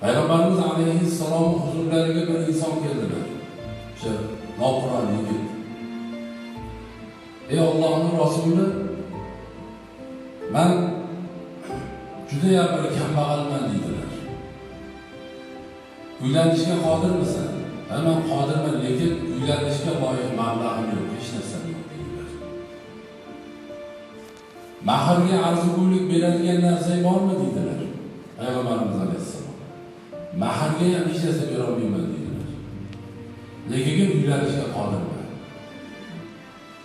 payg'ambarimiz alayhissalom huzurlariga bir inson keldilar. O'sha noqiron yigit. Ey ollohni rasuli man judayam bir kambag'alman deydilar. Uylanishga qodirmisan? Ha man qodirman lekin uylanishga loyiq mablag'im yo'q hech narsam yo'q deydilar. Mahrga arzigulik beradigan narsang bormi? deydilar. Payg'ambarimiz alayhissalom. Mahrga ham hech narsa berolmayman deydilar lekin uylanishga qodirman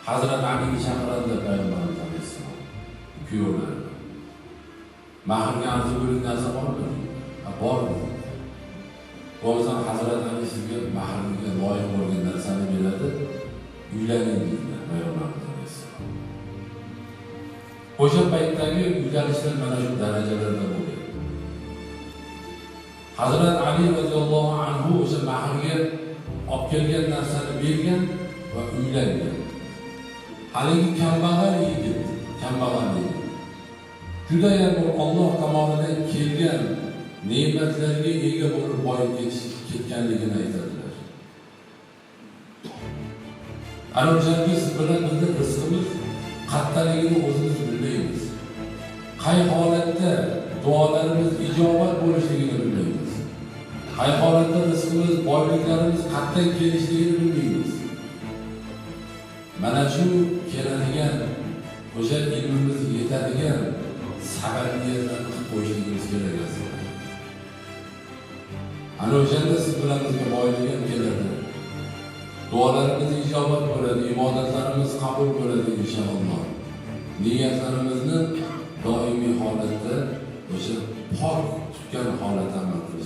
hazrat aliga chaqiradilar payg'ambarimiz alayhissalom. Kuyovlari mahrga arzigulik narsa bormi? Ha bor bo'lmasam hazrat ali sizga mahrga loyiq bo'lgan narsani beradi uylaning deydilar payg'ambarimiz alayhissalom. O'sha paytdagi uylanishlar mana shu darajalarda hazrat ali roziyallohu anhu o'sha mahrga olib kelgan narsani bergan va uylangan. Haligi kambag'al yigit kambag'al yigit. Judayam olloh tomonidan kelgan ne'matlarga ega bo'lib boyib ketganligini aytadilar. Ana bilan bizni rizqimiz qattaligini o'zimiz bilmaymiz. Qay holatda duolarimiz ijobat bo'lishligini bilmaymiz qay holatda rizqimiz boyliklarimiz qayerdan kelishligini bilmaymiz. Mana shu keladigan o'sha ilmimiz yetadigan sababli qilib qo'yishligimiz kerak aslida. Ana o'shanda siz bilan bizga boylik ham keladi. Duolarimiz ijobat bo'ladi ibodatlarimiz qabul bo'ladi inshaalloh. Niyatlarimizni doimiy holatda o'sha pok tutgan holatda amal qilamiz